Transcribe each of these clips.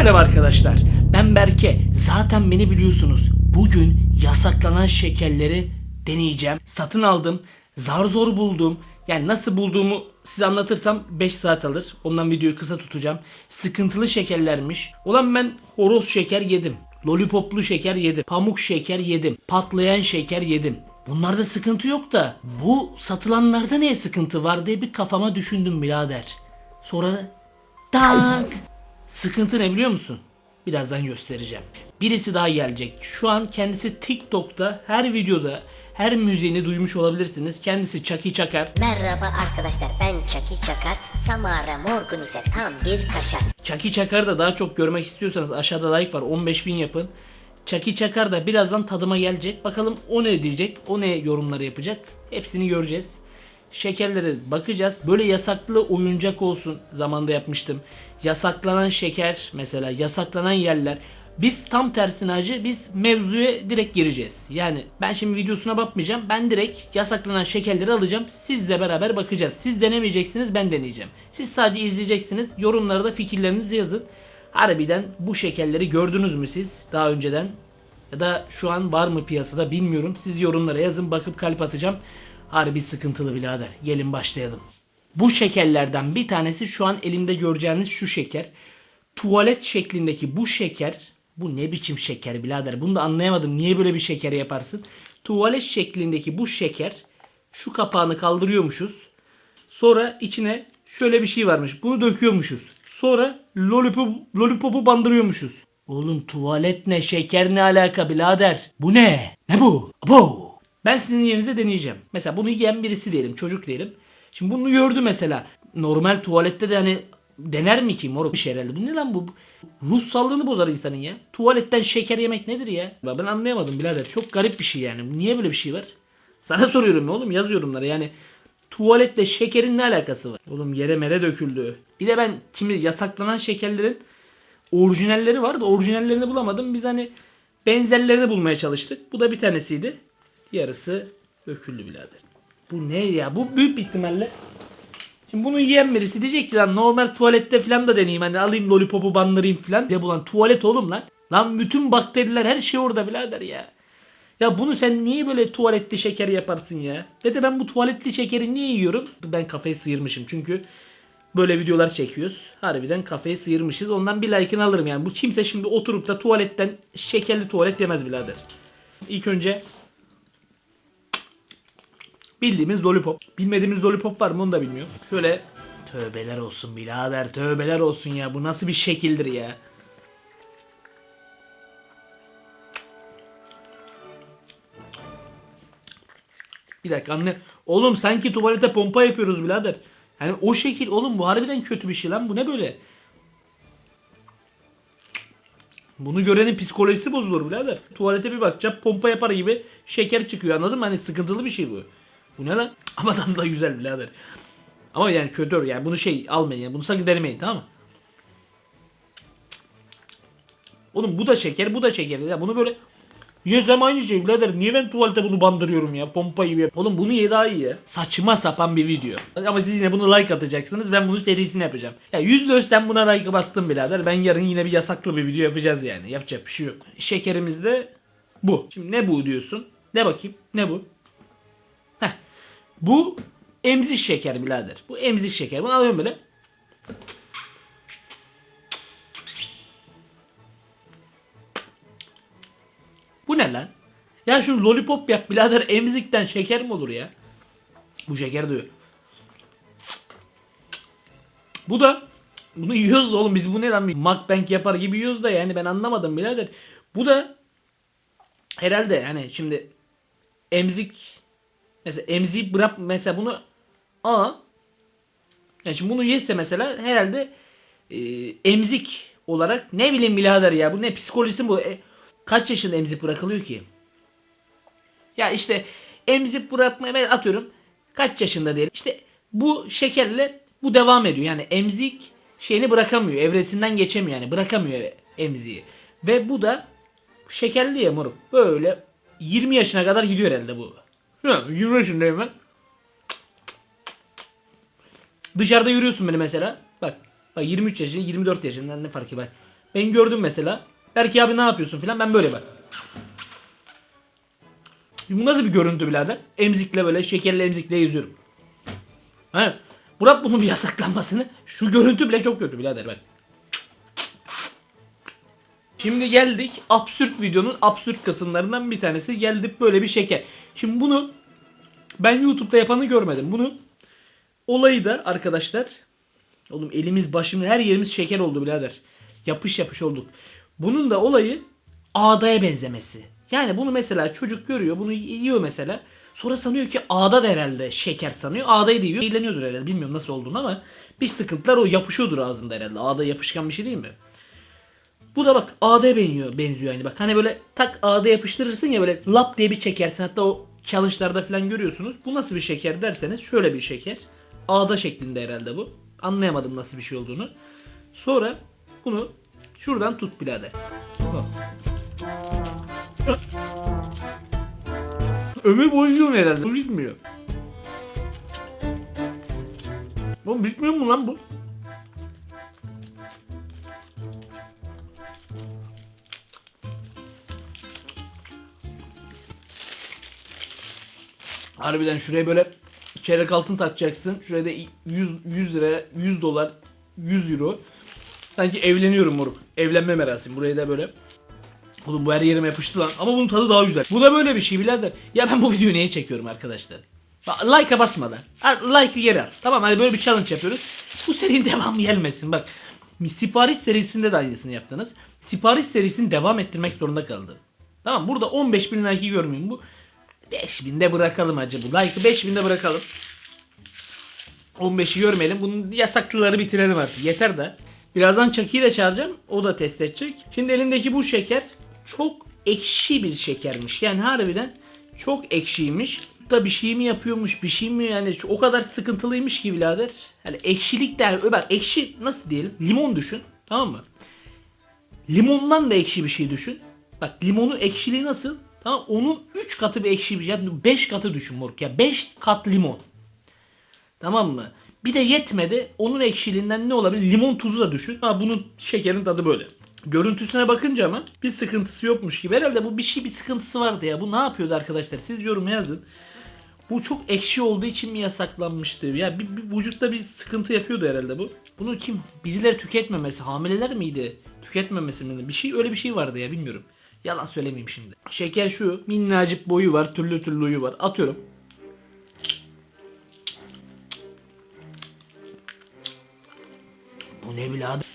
Merhaba arkadaşlar. Ben Berke. Zaten beni biliyorsunuz. Bugün yasaklanan şekerleri deneyeceğim. Satın aldım. Zar zor buldum. Yani nasıl bulduğumu size anlatırsam 5 saat alır. Ondan videoyu kısa tutacağım. Sıkıntılı şekerlermiş. Ulan ben horoz şeker yedim. Lollipoplu şeker yedim. Pamuk şeker yedim. Patlayan şeker yedim. Bunlarda sıkıntı yok da bu satılanlarda ne sıkıntı var diye bir kafama düşündüm birader. Sonra tak Sıkıntı ne biliyor musun? Birazdan göstereceğim. Birisi daha gelecek. Şu an kendisi TikTok'ta her videoda her müziğini duymuş olabilirsiniz. Kendisi Chucky Çakar. Merhaba arkadaşlar ben Çaki Çakar. Samara Morgun ise tam bir kaşar. Chucky Çakar'ı da daha çok görmek istiyorsanız aşağıda like var 15.000 yapın. Chucky Çakar da birazdan tadıma gelecek. Bakalım o ne diyecek, o ne yorumları yapacak. Hepsini göreceğiz. Şekerlere bakacağız. Böyle yasaklı oyuncak olsun zamanda yapmıştım. Yasaklanan şeker mesela yasaklanan yerler. Biz tam tersine acı biz mevzuya direkt gireceğiz. Yani ben şimdi videosuna bakmayacağım. Ben direkt yasaklanan şekerleri alacağım. Sizle beraber bakacağız. Siz denemeyeceksiniz ben deneyeceğim. Siz sadece izleyeceksiniz. Yorumlara da fikirlerinizi yazın. Harbiden bu şekerleri gördünüz mü siz daha önceden? Ya da şu an var mı piyasada bilmiyorum. Siz yorumlara yazın bakıp kalp atacağım. Harbi sıkıntılı birader. Gelin başlayalım. Bu şekerlerden bir tanesi şu an elimde göreceğiniz şu şeker. Tuvalet şeklindeki bu şeker. Bu ne biçim şeker birader? Bunu da anlayamadım. Niye böyle bir şeker yaparsın? Tuvalet şeklindeki bu şeker. Şu kapağını kaldırıyormuşuz. Sonra içine şöyle bir şey varmış. Bunu döküyormuşuz. Sonra lollipop, lollipopu bandırıyormuşuz. Oğlum tuvalet ne şeker ne alaka birader? Bu ne? Ne bu? Bu. Ben sizin yerinize deneyeceğim. Mesela bunu yiyen birisi diyelim çocuk diyelim. Şimdi bunu gördü mesela. Normal tuvalette de hani dener mi ki moruk bir şey herhalde. Bu ne lan bu? Ruh sağlığını bozar insanın ya. Tuvaletten şeker yemek nedir ya? Ben anlayamadım birader. Çok garip bir şey yani. Niye böyle bir şey var? Sana soruyorum ya oğlum yaz yorumlara yani. Tuvaletle şekerin ne alakası var? Oğlum yere mere döküldü. Bir de ben şimdi yasaklanan şekerlerin orijinalleri var da orijinallerini bulamadım. Biz hani benzerlerini bulmaya çalıştık. Bu da bir tanesiydi. Yarısı döküldü birader. Bu ne ya? Bu büyük bir ihtimalle Şimdi bunu yiyen birisi diyecek ki lan normal tuvalette falan da deneyeyim hani alayım lollipopu bandırayım falan diye bulan tuvalet oğlum lan. Lan bütün bakteriler her şey orada birader ya. Ya bunu sen niye böyle tuvaletli şeker yaparsın ya? Ve de ben bu tuvaletli şekeri niye yiyorum? Ben kafayı sıyırmışım çünkü böyle videolar çekiyoruz. Harbiden kafayı sıyırmışız. Ondan bir like'ını alırım yani. Bu kimse şimdi oturup da tuvaletten şekerli tuvalet yemez birader. İlk önce bildiğimiz lollipop. Bilmediğimiz lollipop var mı onu da bilmiyorum. Şöyle tövbeler olsun birader tövbeler olsun ya. Bu nasıl bir şekildir ya? Bir dakika anne. Oğlum sanki tuvalete pompa yapıyoruz birader. Yani o şekil oğlum bu harbiden kötü bir şey lan. Bu ne böyle? Bunu görenin psikolojisi bozulur birader. Tuvalete bir bakacağım pompa yapar gibi şeker çıkıyor anladın mı? Hani sıkıntılı bir şey bu. Bu ne lan? Ama tadı da güzel birader. Ama yani kötü yani bunu şey almayın yani bunu sakın denemeyin tamam mı? Oğlum bu da şeker bu da şeker ya bunu böyle Yesem aynı şey birader. Niye ben tuvalete bunu bandırıyorum ya? Pompa gibi. Oğlum bunu ye daha iyi ya. Saçma sapan bir video. Ama siz yine bunu like atacaksınız. Ben bunu serisini yapacağım. Ya yüzde yüz sen buna like bastın birader. Ben yarın yine bir yasaklı bir video yapacağız yani. Yapacak bir şey yok. Şekerimiz de bu. Şimdi ne bu diyorsun? Ne bakayım? Ne bu? Bu emzik şeker birader. Bu emzik şeker. Bunu alıyorum böyle. Bu ne lan? Ya şu lollipop yap birader emzikten şeker mi olur ya? Bu şeker diyor. Bu da bunu yiyoruz da oğlum biz bu ne lan mukbang yapar gibi yiyoruz da yani ben anlamadım birader. Bu da herhalde yani şimdi emzik mesela emzik bırak mesela bunu a yani şimdi bunu yese mesela herhalde e, emzik olarak ne bileyim birader ya bu ne psikolojisi bu e, kaç yaşında emzik bırakılıyor ki? Ya işte emzik bırakmaya ben atıyorum kaç yaşında diyelim. İşte bu şekerle bu devam ediyor. Yani emzik şeyini bırakamıyor. Evresinden geçemiyor yani. Bırakamıyor emziği. Ve bu da şekerli ya moruk. Böyle 20 yaşına kadar gidiyor herhalde bu. Ya, 20 yaşındayım ben. Dışarıda yürüyorsun beni mesela. Bak. Bak 23 yaşında 24 yaşında ne farkı var. Ben gördüm mesela. Berke abi ne yapıyorsun filan ben böyle bak. Bu nasıl bir görüntü birader? Emzikle böyle şekerli emzikle yüzüyorum. He. Murat bunun bir yasaklanmasını. Şu görüntü bile çok kötü birader bak. Şimdi geldik absürt videonun absürt kısımlarından bir tanesi. Geldik böyle bir şeker. Şimdi bunu ben YouTube'da yapanı görmedim. Bunu olayı da arkadaşlar Oğlum elimiz başımız her yerimiz şeker oldu birader. Yapış yapış olduk. Bunun da olayı ağdaya benzemesi. Yani bunu mesela çocuk görüyor bunu yiyor mesela. Sonra sanıyor ki ağda da herhalde şeker sanıyor. Ağdayı da yiyor. Eğleniyordur herhalde. Bilmiyorum nasıl olduğunu ama bir sıkıntılar o yapışıyordur ağzında herhalde. Ağda yapışkan bir şey değil mi? Bu da bak ağdaya benziyor, benziyor yani bak. Hani böyle tak ağda yapıştırırsın ya böyle lap diye bir çekersin. Hatta o challenge'larda falan görüyorsunuz. Bu nasıl bir şeker derseniz şöyle bir şeker. Ağda şeklinde herhalde bu. Anlayamadım nasıl bir şey olduğunu. Sonra bunu şuradan tut birader. Ömür boyu yiyorum herhalde. Bu bitmiyor. Oğlum bitmiyor mu lan bu? Harbiden şuraya böyle çeyrek altın takacaksın. Şuraya da 100, 100 lira, 100 dolar, 100 euro. Sanki evleniyorum moruk. Evlenme merasimi. Buraya da böyle. Oğlum bu her yerime yapıştı lan. Ama bunun tadı daha güzel. Bu da böyle bir şey birader. Ya ben bu videoyu niye çekiyorum arkadaşlar? Like'a basmadan. Like'ı geri al. Tamam hani böyle bir challenge yapıyoruz. Bu serinin devamı gelmesin. Bak sipariş serisinde de aynısını yaptınız. Sipariş serisini devam ettirmek zorunda kaldı. Tamam burada 15 bin like görmeyeyim bu. 5000'de bırakalım acı bu. Like'ı 5000'de bırakalım. 15'i görmeyelim. Bunun yasaklıları bitirelim artık. Yeter de. Birazdan Chucky'yi de çağıracağım. O da test edecek. Şimdi elindeki bu şeker çok ekşi bir şekermiş. Yani harbiden çok ekşiymiş. Da bir şey mi yapıyormuş, bir şey mi yani o kadar sıkıntılıymış ki birader. Yani ekşilik der. Bak ekşi nasıl diyelim? Limon düşün. Tamam mı? Limondan da ekşi bir şey düşün. Bak limonun ekşiliği nasıl? Tamam onun 3 katı bir ekşi bir şey. Yani 5 katı düşün moruk ya. 5 kat limon. Tamam mı? Bir de yetmedi. Onun ekşiliğinden ne olabilir? Limon tuzu da düşün. Ha bunun şekerin tadı böyle. Görüntüsüne bakınca ama bir sıkıntısı yokmuş gibi. Herhalde bu bir şey bir sıkıntısı vardı ya. Bu ne yapıyordu arkadaşlar? Siz yorum yazın. Bu çok ekşi olduğu için mi yasaklanmıştı? Ya bir, bir vücutta bir sıkıntı yapıyordu herhalde bu. Bunu kim? Birileri tüketmemesi, hamileler miydi? Tüketmemesi mi? Bir şey öyle bir şey vardı ya bilmiyorum. Yalan söylemeyeyim şimdi. Şeker şu. Minnacık boyu var. Türlü türlü uyu var. Atıyorum. Bu ne birader?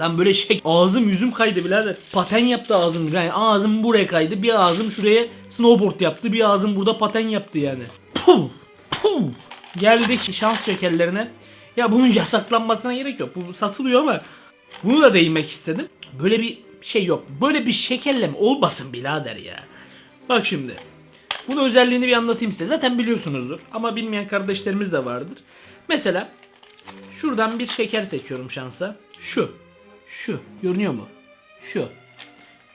Lan böyle şey ağzım yüzüm kaydı birader. Paten yaptı ağzım. Yani ağzım buraya kaydı. Bir ağzım şuraya snowboard yaptı. Bir ağzım burada paten yaptı yani. Puh, puh. Geldik şans şekerlerine. Ya bunun yasaklanmasına gerek yok. Bu satılıyor ama bunu da değinmek istedim. Böyle bir şey yok. Böyle bir şekerleme olmasın birader ya. Bak şimdi. Bunun özelliğini bir anlatayım size. Zaten biliyorsunuzdur. Ama bilmeyen kardeşlerimiz de vardır. Mesela şuradan bir şeker seçiyorum şansa. Şu. Şu. Görünüyor mu? Şu.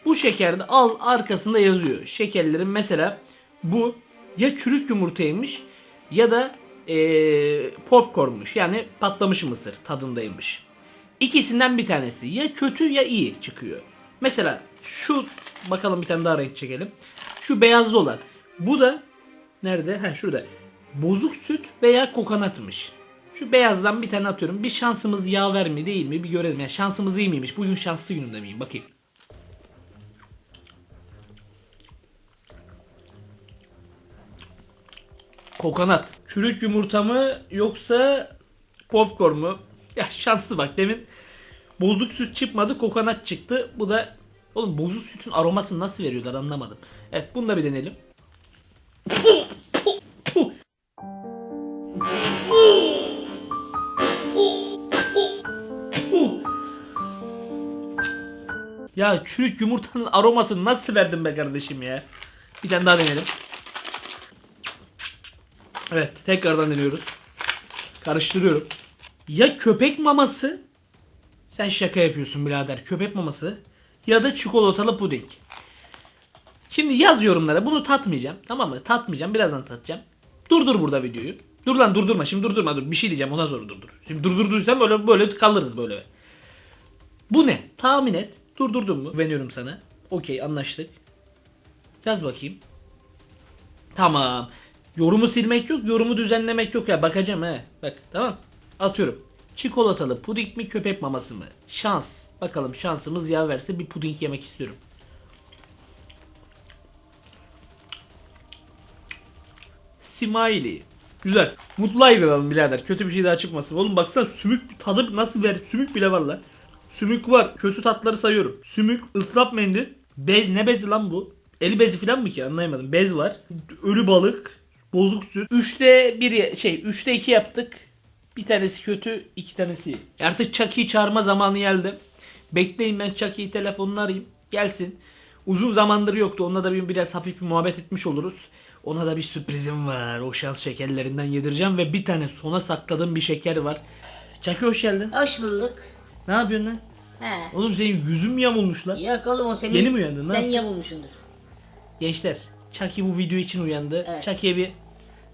Bu şekerde al arkasında yazıyor. Şekerlerin mesela bu ya çürük yumurtaymış ya da ee, popcornmuş. Yani patlamış mısır tadındaymış. İkisinden bir tanesi. Ya kötü ya iyi çıkıyor. Mesela şu bakalım bir tane daha renk çekelim. Şu beyazlı olan. Bu da nerede? Ha şurada. Bozuk süt veya kokonatmış. Şu beyazdan bir tane atıyorum. Bir şansımız yaver mi değil mi bir görelim. Yani şansımız iyi miymiş? Bugün şanslı gününde miyim? Bakayım. Kokonat. Çürük yumurta mı yoksa popcorn mu? Ya şanslı bak demin bozuk süt çıkmadı kokonat çıktı. Bu da oğlum bozuk sütün aromasını nasıl veriyorlar anlamadım. Evet bunu da bir deneyelim. Ya çürük yumurtanın aromasını nasıl verdin be kardeşim ya? Bir tane daha deneyelim. Evet tekrardan deniyoruz. Karıştırıyorum. Ya köpek maması sen şaka yapıyorsun birader. Köpek maması ya da çikolatalı puding. Şimdi yaz yorumlara. Bunu tatmayacağım. Tamam mı? Tatmayacağım. Birazdan tatacağım. Durdur burada videoyu. Dur lan durdurma. Şimdi durdurma. Dur. Bir şey diyeceğim. Ondan sonra durdur. Şimdi durdurduysan böyle böyle kalırız böyle. Bu ne? Tahmin et. Durdurdun mu? Güveniyorum sana. Okey anlaştık. Yaz bakayım. Tamam. Yorumu silmek yok, yorumu düzenlemek yok ya. Bakacağım he. Bak tamam. Atıyorum. Çikolatalı puding mi köpek maması mı? Şans. Bakalım şansımız yaver verse bir puding yemek istiyorum. Smiley. Güzel. Mutlu ayrılalım birader. Kötü bir şey daha çıkmasın. Oğlum baksana sümük tadı nasıl ver? Sümük bile var lan. Sümük var. Kötü tatları sayıyorum. Sümük, ıslak mendil. Bez ne bezi lan bu? El bezi falan mı ki anlayamadım. Bez var. Ölü balık. Bozuk süt. 3'te 1 şey 3'te 2 yaptık. Bir tanesi kötü, iki tanesi iyi. Artık Chucky'yi çağırma zamanı geldi. Bekleyin ben Chucky'yi telefonla arayayım. Gelsin. Uzun zamandır yoktu. Onunla da bir biraz hafif bir muhabbet etmiş oluruz. Ona da bir sürprizim var. O şans şekerlerinden yedireceğim ve bir tane sona sakladığım bir şeker var. Chucky hoş geldin. Hoş bulduk. Ne yapıyorsun lan? He. Oğlum senin yüzün mü yamulmuş lan? Yok oğlum o senin. Yeni mi uyandın lan? Sen yamulmuşsundur. Gençler, Chucky bu video için uyandı. Evet. Chucky'ye bir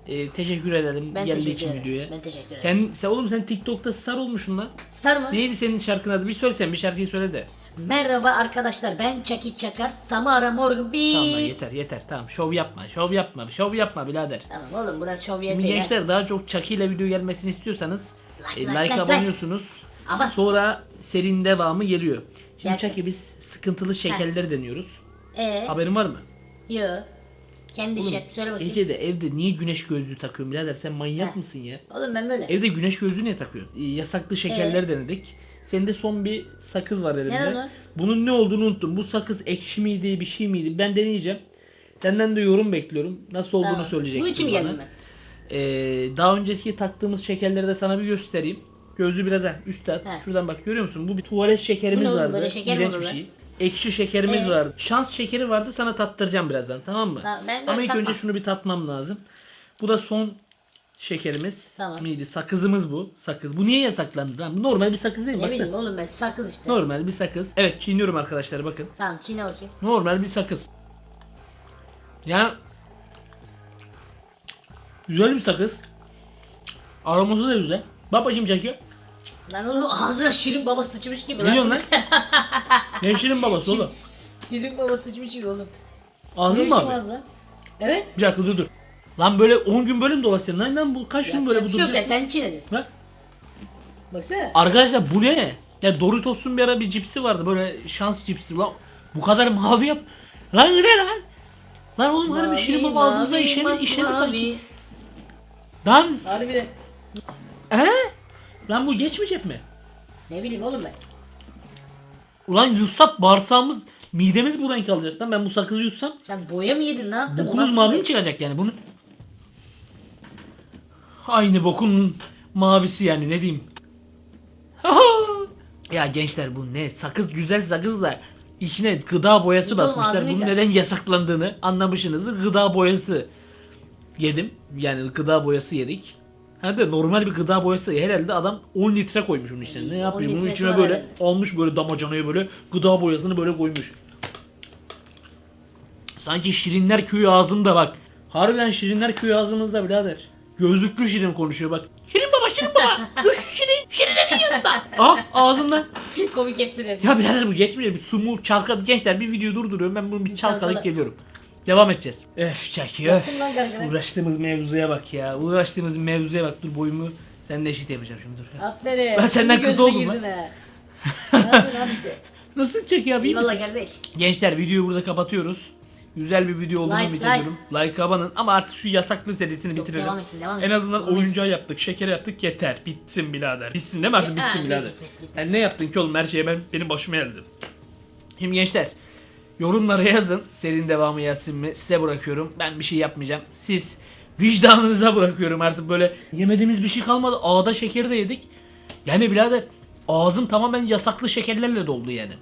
e, teşekkür edelim Ben geldiği teşekkür için ederim. videoya. Ben teşekkür ederim. Kendi, sen oğlum sen TikTok'ta star olmuşsun lan. Star mı? Neydi senin şarkın adı? Bir söylesen bir şarkıyı söyle de. Merhaba arkadaşlar ben Chucky Çakar. Samara Morgan bir. Tamam lan yeter yeter tamam şov yapma şov yapma şov yapma birader. Tamam oğlum burası şov yeri Şimdi değil. ha. gençler daha çok Chucky ile video gelmesini istiyorsanız Like, e, like, like, like, abanıyorsunuz. Ama- Sonra serinin devamı geliyor. Şimdi Gelsin. Chucky biz sıkıntılı şekerleri deniyoruz. Ee, Haberin var mı? yo. Kendi Oğlum, şey söyle bakayım. Gece de evde niye güneş gözlüğü takıyorsun birader sen manyak Heh. mısın ya? Oğlum ben böyle. Evde güneş gözlüğü niye takıyorsun? Ee, Yasaklı şekerler Ee? denedik. Sende son bir sakız var elimde. Ne lan? Bunun ne olduğunu unuttum. Bu sakız ekşi miydi, bir şey miydi? Ben deneyeceğim. Senden de yorum bekliyorum. Nasıl olduğunu Tamam. söyleyeceksin Bu için mi bana. geldim ben? Ee, daha önceki taktığımız şekerleri de sana bir göstereyim. Gözlüğü biraz ha, üstte at. He. Şuradan bak görüyor musun? Bu bir tuvalet şekerimiz Bu ne oğlum, vardı. böyle şeker mi İğrenç olur bir lan? şey. Ekşi şekerimiz Ee? vardı. Şans şekeri vardı sana tattıracağım birazdan tamam mı? Tamam, ben Ama ilk tatmam. önce şunu bir tatmam lazım. Bu da son şekerimiz. Tamam. Neydi? Sakızımız bu. Sakız. Bu niye yasaklandı lan? Bu normal bir sakız değil mi? Ne Baksana. bileyim oğlum ben sakız işte. Normal bir sakız. Evet çiğniyorum arkadaşlar bakın. Tamam çiğne bakayım. Normal bir sakız. Yani güzel bir sakız. Aroması da güzel. Bak bakayım çekiyor. Lan oğlum ağzına şirin baba sıçmış gibi Ne diyorsun lan? ne şirin babası oğlum? Şirin baba sıçmış gibi oğlum. Ağzın mı abi? lan? Evet. Bir dakika dur dur. Lan böyle 10 gün böyle mi dolaşacaksın? Lan lan bu kaç gün böyle Yapacak bu bir şey yok ya duracak? sen çiğnedin. Bak. Baksana. Arkadaşlar bu ne? Ya Doritos'un bir ara bir cipsi vardı böyle şans cipsi lan. Bu kadar mavi yap. Lan bu ne lan? Lan oğlum harbi şirin baba ağzımıza işedi, işedi sanki. Lan Harbi de. He? Lan bu geçmeyecek mi? Ne bileyim oğlum ben. Ulan yutsak bağırsağımız midemiz bu renk alacak lan ben bu sakızı yutsam Sen boya mı yedin ne yaptın? bokumuz mavi mi çıkacak yani bunu? Aynı bokun mavisi yani ne diyeyim. ya gençler bu ne? Sakız güzel sakız da içine gıda boyası oğlum, basmışlar. ağzını Bunun neden yasaklandığını anlamışsınızdır. Gıda boyası yedim. Yani gıda boyası yedik. Ha de normal bir gıda boyası değil. Herhalde adam 10 litre koymuş bunun içine. Ne 10 yapıyor? Bunun litresi içine var böyle herhalde. almış böyle damacanaya böyle gıda boyasını böyle koymuş. Sanki Şirinler Köyü ağzımda bak. Harbiden Şirinler Köyü ağzımızda birader. Gözlüklü Şirin konuşuyor bak. Şirin baba Şirin baba. Güçlü Şirin. Şirinlerin yanında. Aa ağzımdan. Komik yapıyor. Ya birader bu geçmiyor. Bir sumu çalkal. Gençler bir video durduruyorum. Ben bunu bir çalkalayıp Çalkala. geliyorum. Devam edeceğiz. Öf çaki öf. Uğraştığımız mevzuya bak ya. Uğraştığımız mevzuya bak. Dur boyumu sen de eşit yapacağım şimdi dur. Aferin. Ben senden kız oldum lan. ha. Ne yapıyorsun abisi? Nasıl çek ya? iyi misin? Eyvallah kardeş. Gençler videoyu burada kapatıyoruz. Güzel bir video olduğunu Like, ümit ediyorum. Like abanın ama artık şu yasaklı serisini Yok, bitirelim. devam etsin, devam en etsin. azından Devam oyuncağı yaptık, şeker yaptık yeter. Bitsin birader. Bitsin değil mi artık Ha, bitsin bitmez, birader. bitmez, bitmez. Yani ne yaptın ki oğlum her şeye ben benim başıma geldi. Şimdi gençler yorumlara yazın. Serinin devamı gelsin mi? Size bırakıyorum. Ben bir şey yapmayacağım. Siz vicdanınıza bırakıyorum artık böyle yemediğimiz bir şey kalmadı. Ağda şekeri de yedik. Yani birader ağzım tamamen yasaklı şekerlerle doldu yani.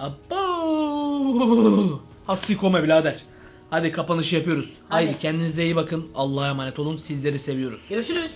Abo! Hassikome birader. Hadi kapanışı yapıyoruz. Hadi. Haydi kendinize iyi bakın. Allah'a emanet olun. Sizleri seviyoruz. Görüşürüz.